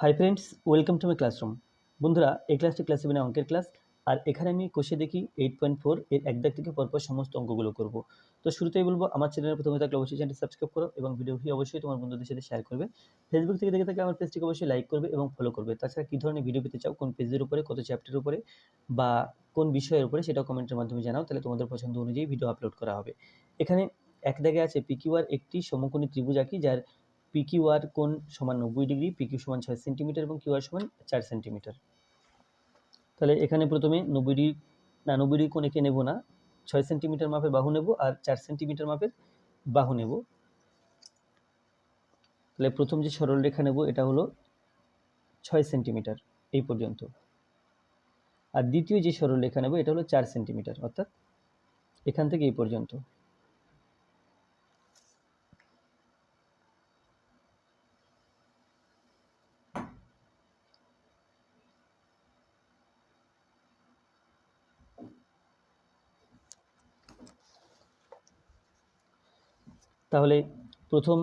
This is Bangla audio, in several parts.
Hi friends welcome to my classroom বন্ধুরা, এই ক্লাসটি ক্লাস সেভেনের অঙ্কের ক্লাস আর এখানে আমি কোষে দেখি এইট পয়েন্ট ফোর এর এক থেকে পরপর সমস্ত অঙ্কগুলো করব। তো শুরুতেই বলব, আমার চ্যানেলে প্রথমে থাকলে অবশ্যই চ্যানেলটি সাবস্ক্রাইব করো এবং ভিডিওটি অবশ্যই তোমার বন্ধুদের সাথে শেয়ার করবে। ফেসবুক থেকে দেখে থাকলে আমার পেজটিকে অবশ্যই লাইক করবে এবং ফলো করবে। তাছাড়া কী ধরনের ভিডিও পেতে চাও, কোন পেজের উপরে, কত চ্যাপ্টারের উপরে, বা কোন বিষয়ের উপরে, সেটাও কমেন্টের মাধ্যমে জানাও, তাহলে তোমাদের পছন্দ অনুযায়ী ভিডিও আপলোড করা হবে। এখানে এক দাগে আছে পিকিউআর একটি সমকোণী ত্রিভুজ আঁকি, যার পিকিউআর কোণ সমান নব্বই ডিগ্রি পিকিউ সমান ছয় সেন্টিমিটার এবং কিউআর সমান চার সেন্টিমিটার তাহলে এখানে প্রথমে নব্বই ডিগ্রি না, নব্বই ডিগ্রি কোণ এঁকে নেব না? ছয় সেন্টিমিটার মাপের বাহু নেব আর চার সেন্টিমিটার মাপের বাহু নেব। তাহলে প্রথম যে সরল রেখা নেব, এটা হলো ছয় সেন্টিমিটার এই পর্যন্ত। আর দ্বিতীয় যে সরল রেখা নেব, এটা হলো চার সেন্টিমিটার অর্থাৎ এখান থেকে এই পর্যন্ত। তাহলে প্রথম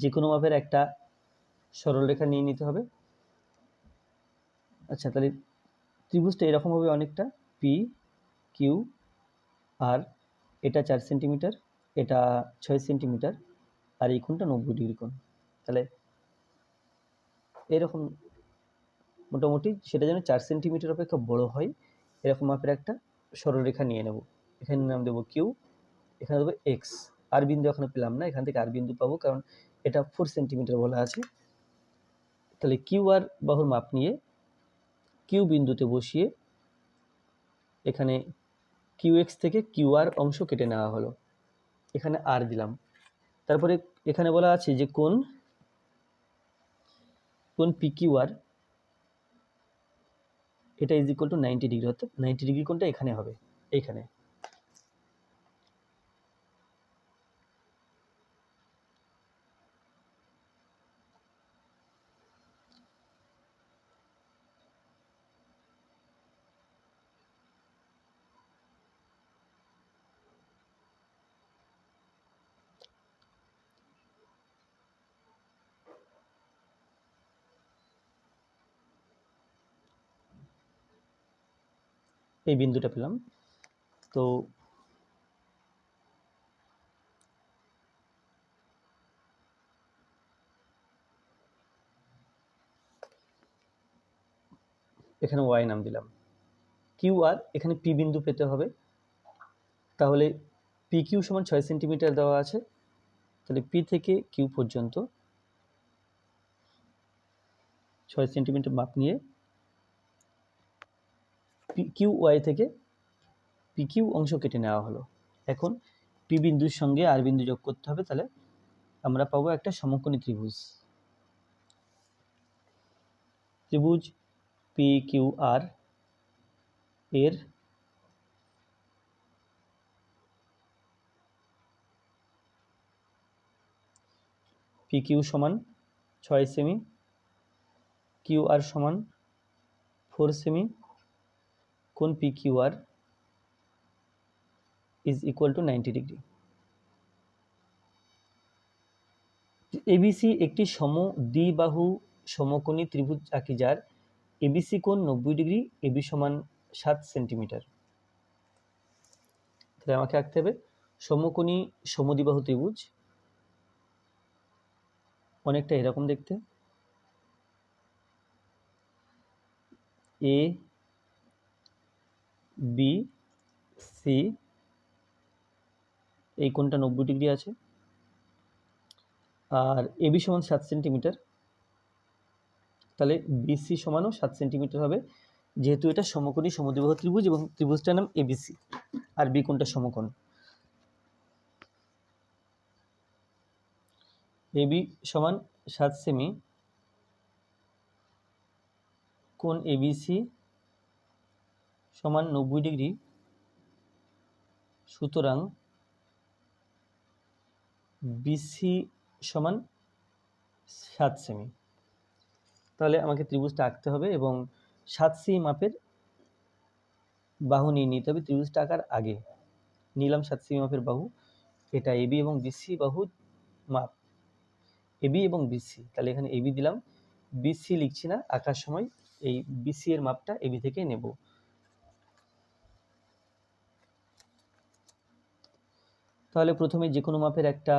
যে কোনো মাপের একটা সরলরেখা নিয়ে নিতে হবে। আচ্ছা তাহলে ত্রিভুজটা এরকম হবে অনেকটা। পি কিউ আর এটা চার সেন্টিমিটার, এটা ছয় সেন্টিমিটার, আর এই কোণটা নব্বই ডিগ্রি কোণ। তাহলে এরকম মোটামুটি সেটা যেন চার সেন্টিমিটার অপেক্ষা বড় হয়, এরকম মাপের একটা সরলরেখা নিয়ে নেব। এখানে নাম দেবো কিউ এখানে দেবো এক্স আর বিন্দু এখানে পেলাম না, এখান থেকে আর বিন্দু পাবো, কারণ এটা ফোর সেন্টিমিটার বলা আছে। তাহলে কিউ আর বাহুর মাপ নিয়ে কিউ বিন্দুতে বসিয়ে এখানে কিউ এক্স থেকে কিউ আর অংশ কেটে নেওয়া হলো। এখানে আর দিলাম। তারপরে এখানে বলা আছে যে কোন কোন পি কিউ আর এটা is equal to ninety degree অর্থাৎ নাইনটি ডিগ্রি কোনটা এখানে হবে, এইখানে। এই বিন্দুটা পেলাম। তো এখানে ওয়াই নাম দিলাম। কিউ আর এখানে পি বিন্দু পেতে হবে। তাহলে পি কিউ সমান ছয় সেন্টিমিটার দেওয়া আছে। তাহলে পি থেকে কিউ পর্যন্ত ছয় সেন্টিমিটার মাপ নিয়ে পি কিউ ওয়াই থেকে পি কিউ অংশ কেটে নেওয়া হলো। এখন পি বিন্দুর সঙ্গে আর বিন্দু যোগ করতে হবে, তাহলে আমরা পাবো একটা সমকোণী ত্রিভুজ। ত্রিভুজ পি কিউ আর এর পি কিউ সমান ছয় সেমি কিউ আর সমান ফোর সেমি কোন P Q R is equal to ninety degree ABC একটি সম দ্বিবাহু সমকোণী ত্রিভুজ আঁকি যার এবিসি কোণ নব্বই ডিগ্রি এবি সমান সাত সেন্টিমিটার। তাহলে আমাকে আঁকতে হবে সমকোণী সমদ্বিবাহু ত্রিভুজ। অনেকটা এরকম দেখতে। এ বি সি এই কোণটা নব্বই ডিগ্রি আছে। আর এবি সমান সাত সেন্টিমিটার। তাহলে বিসি সমানও সাত সেন্টিমিটার হবে। যেহেতু এটা সমকোণী সমদ্বিবাহু ত্রিভুজ এবং ত্রিভুজটার নাম এবিসি আর বি কোণটা সমকোণ। এবি সমান সাত সেমি। কোণ এবিসি সমান নব্বই ডিগ্রি। সুতরাং বিসি সমান সাত সেমি তাহলে আমাকে ত্রিভুজটা আঁকতে হবে এবং সাত সি মাপের বাহু নিয়ে নিতে হবে ত্রিভুজটা আঁকার আগে। নিলাম সাত সি মাপের বাহু। এটা এবি এবং বিসি বাহু মাপ। এবি এবং বিসি তাহলে এখানে এবি দিলাম। বিসি লিখছি না। আঁকার সময় এই বিসি এর মাপটা এবি থেকে নেব। তাহলে প্রথমে যে কোনো মাপের একটা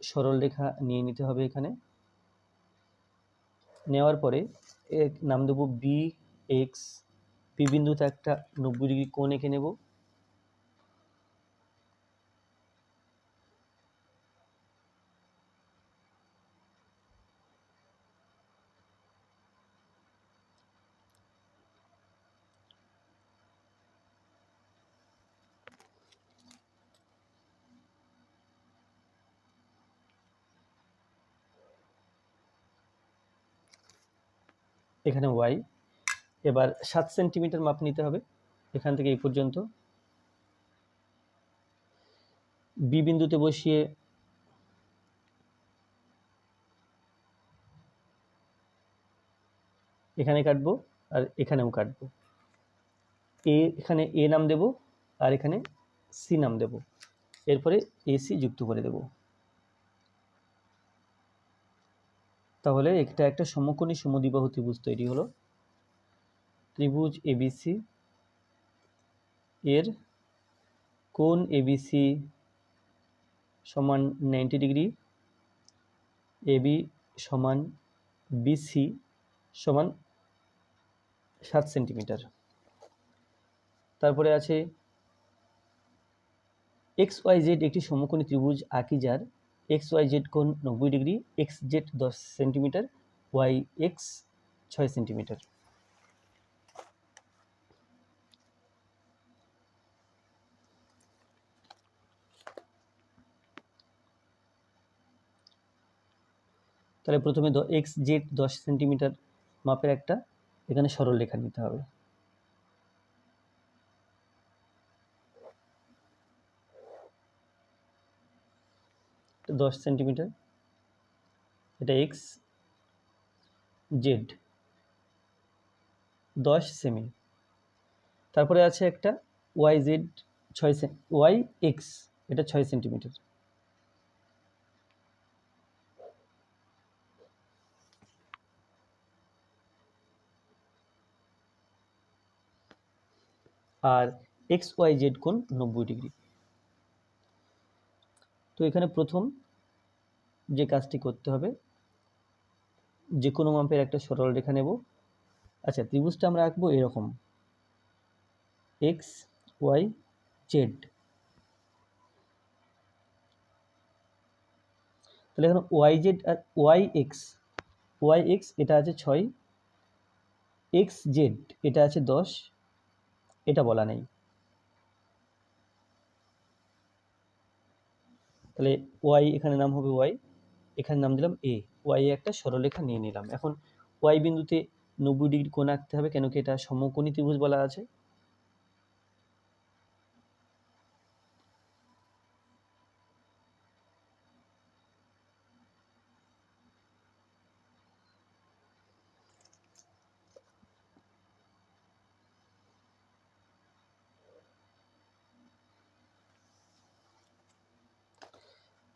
সরল রেখা নিয়ে নিতে হবে এখানে। নেওয়ার পরে নাম দেবো বি এক্স পি বিন্দুতে একটা নব্বই ডিগ্রি কোণ এঁকে নেব। এখানে ওয়াই এবার সাত সেন্টিমিটার মাপ নিতে হবে, এখান থেকে এই পর্যন্ত। বি বিন্দুতে বসিয়ে এখানে কাটবো আর এখানেও কাটবো। এ, এখানে এ নাম দেব আর এখানে সি নাম দেব। এরপরে এসি যুক্ত করে দেব। তাহলে এটা একটা সমকোণী সমদ্বিবাহু ত্রিভুজ তৈরি হলো। ত্রিভুজ এবিসি এর কোণ এবিসি সমান নাইনটি ডিগ্রি এবি সমান বিসি সমান সাত সেন্টিমিটার। তারপরে আছে এক্স ওয়াই জেড একটি সমকোণী ত্রিভুজ আঁকি যার এক্স ওয়াই জেড কোণ নব্বই ডিগ্রি এক্স জেড দশ সেন্টিমিটার ওয়াই এক্স ছয় সেন্টিমিটার। তাহলে প্রথমে এক্স জেড দশ সেন্টিমিটার মাপের একটা এখানে সরল রেখা নিতে হবে। দশ সেন্টিমিটার, এটা এক্স জেড দশ সেমি। তারপরে আছে একটা ওয়াই জেড ছয় ওয়াই এক্স এটা ছয় সেন্টিমিটার। আর এক্স ওয়াই জেড কোণ নব্বই ডিগ্রি। তো এখানে প্রথম যে কাজটি করতে হবে, যে কোনো মাপের একটা সরল রেখা নেব। আচ্ছা ত্রিভুজটা আমরা আঁকবো এরকম। এক্স ওয়াই জেড তাহলে এখন ওয়াই জেড আর ওয়াই এক্স ওয়াই এক্স এটা আছে ছয়। এক্স জেড এটা আছে দশ। এটা বলা নেই। তাহলে ওয়াই এখানে নাম হবে ওয়াই এখানে নাম দিলাম এ ওয়াই একটা সরলরেখা নিয়ে নিলাম। এখন ওয়াই বিন্দুতে নব্বই ডিগ্রি কোণ আঁকতে হবে কেন কি এটা সমকোণী ত্রিভুজ বলা আছে।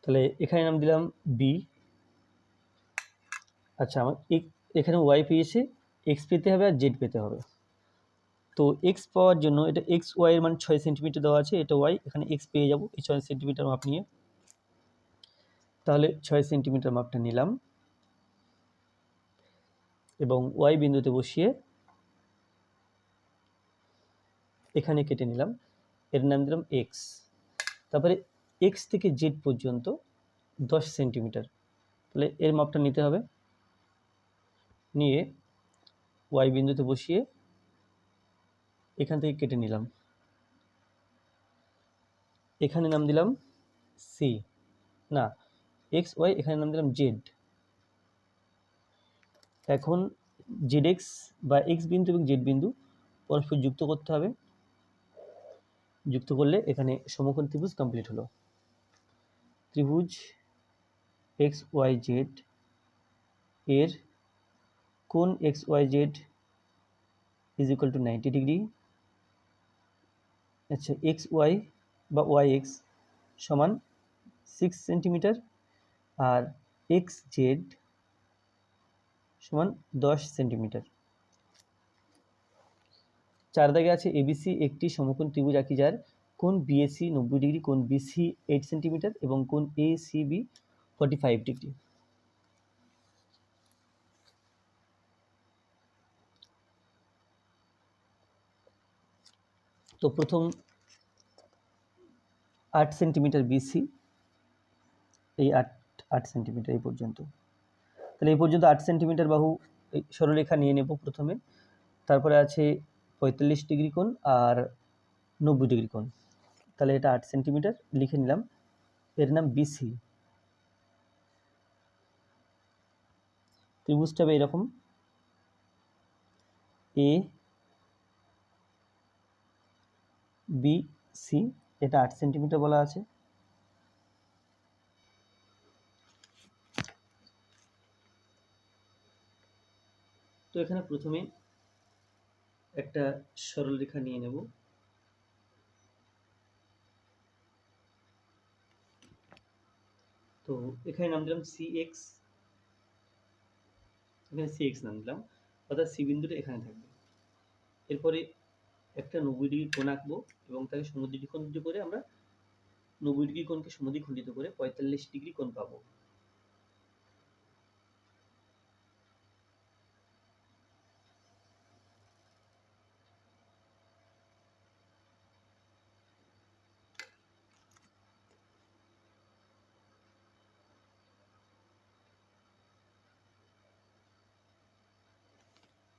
তাহলে এখানে নাম দিলাম বি আচ্ছা আমার এখানে ওয়াই পেয়েছে এক্স পেতে হবে আর জেড পেতে হবে। তো এক্স পাওয়ার জন্য এটা এক্স ওয়াইয়ের মানে ছয় সেন্টিমিটার দেওয়া আছে, এটা ওয়াই এখানে এক্স পেয়ে যাব এই ছয় সেন্টিমিটার মাপ নিয়ে। তাহলে ছয় সেন্টিমিটার মাপটা নিলাম। এবং ওয়াই বিন্দুতে বসিয়ে এখানে কেটে নিলাম। এর নাম দিলাম এক্স তারপরে এক্স থেকে জেড পর্যন্ত দশ সেন্টিমিটার। তাহলে এর মাপটা নিতে হবে। নিয়ে ওয়াই বিন্দুতে বসিয়ে এখান থেকে কেটে নিলাম। এখানে নাম দিলাম সি না এক্স ওয়াই এখানে নাম দিলাম জেড এখন জেড এক্স বা এক্স বিন্দু এবং জেড বিন্দু পরস্পর যুক্ত করতে হবে। যুক্ত করলে এখানে সমকোণ ত্রিভুজ কমপ্লিট হলো। ত্রিভুজ এক্স ওয়াই জেড এর কোন X Y Z is equal to ninety degree আচ্ছা এক্স ওয়াই বা ওয়াই এক্স সমান সিক্স সেন্টিমিটার আর এক্স জেড সমান দশ সেন্টিমিটার চার দাগে আছে এবিসি একটি সমকোণ ত্রিভুজ আঁকি যার কোন বিএসি নব্বই ডিগ্রি কোন বিসি এইট সেন্টিমিটার এবং কোন A CB forty five degree তো প্রথম আট সেন্টিমিটার বিসি এই আট আট সেন্টিমিটার এই পর্যন্ত। তাহলে এই পর্যন্ত আট সেন্টিমিটার বাহু, এই সরলরেখা নিয়ে নেব প্রথমে। তারপরে আছে পঁয়তাল্লিশ ডিগ্রি কোণ আর নব্বই ডিগ্রি কোণ। তাহলে এটা আট সেন্টিমিটার লিখে নিলাম। এর নাম বিসি ত্রিভুজটা হবে এরকম। এ বি সি এটা আট সেন্টিমিটার বলা আছে। তো এখানে প্রথমে একটা সরল রেখা নিয়ে নেব। তো এখানে নাম দিলাম সি এক্স এখানে সি এক্স নাম দিলাম, অর্থাৎ সি বিন্দুটা এখানে থাকবে। এরপরে একটা নব্বই ডিগ্রি কোণ আঁকবো এবং তাকে সমুদ্রিক করে আমরা নব্বই ডিগ্রি কোণকে সমদ্বিখণ্ডিত করে পঁয়তাল্লিশ ডিগ্রি কোণ পাবো।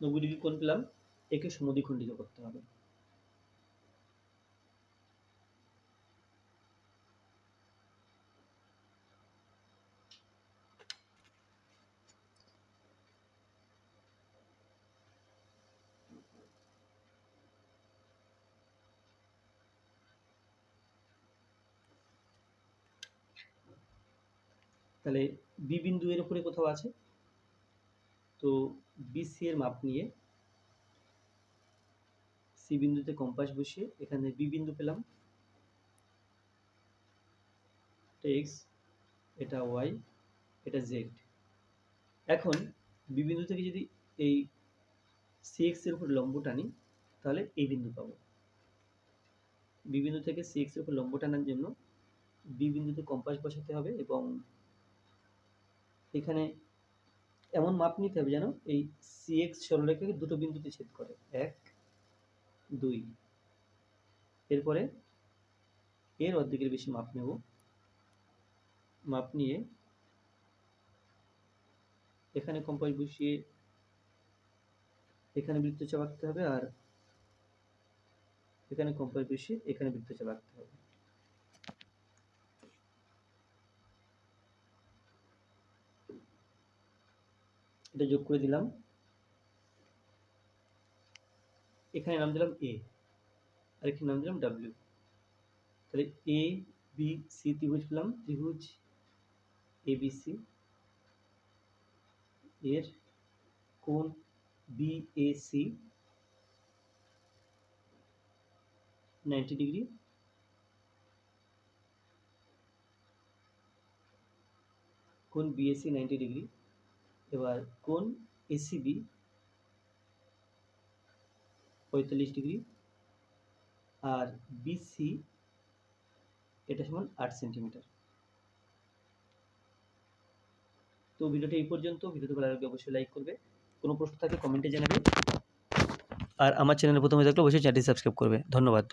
নব্বই ডিগ্রি কোণ পেলাম একে সমদ্বিখণ্ডিত করতে হবে? তাহলে বি বিন্দু এর উপরে কোথাও আছে? তো বিসি এর মাপ নিয়ে সি বিন্দুতে কম্পাস বসিয়ে এখানে বি বিন্দু পেলাম। এটা এক্স এটা ওয়াই এটা জেড এখন বি বিন্দু থেকে যদি এই সি এক্সের উপর লম্ব টানি, তাহলে এই বিন্দু পাবো। বি বিন্দু থেকে সি এক্সের উপর লম্ব টানার জন্য বি বিন্দুতে কম্পাস বসাতে হবে এবং এখানে এমন মাপ নিতে হবে যেন এই সি এক্স সরলরেখাকে দুটো বিন্দুতে ছেদ করে। এক, দুই। এরপরে এর অর্ধেকের বেশি মাপ নেব। মাপ নিয়ে এখানে কম্পাস বসিয়ে এখানে বৃত্তচাপ আঁকতে হবে আর এখানে কম্পাস বসিয়ে এখানে বৃত্তচাপ আঁকতে হবে। এটা যোগ করে দিলাম। এখানে নাম দিলাম এ আর এখানে নাম দিলাম ডাব্লিউ তাহলে এ বি সি ত্রিভুজ পেলাম, ত্রিভুজ এ বি সি এর কোণ B A C ninety degree কোণ বিএসি নাইনটি ডিগ্রি এবার কোন এসিবি পঁয়তাল্লিশ ডিগ্রি আর বিসি এটা সমান আট সেন্টিমিটার। তো ভিডিওটা এই পর্যন্ত। ভিডিওটি ভালো লাগলে অবশ্যই লাইক করবে। কোনো প্রশ্ন থাকলে কমেন্টে জানাবে। আর আমার চ্যানেলে প্রথমে থাকলে অবশ্যই চ্যানেলটি সাবস্ক্রাইব করবে। ধন্যবাদ।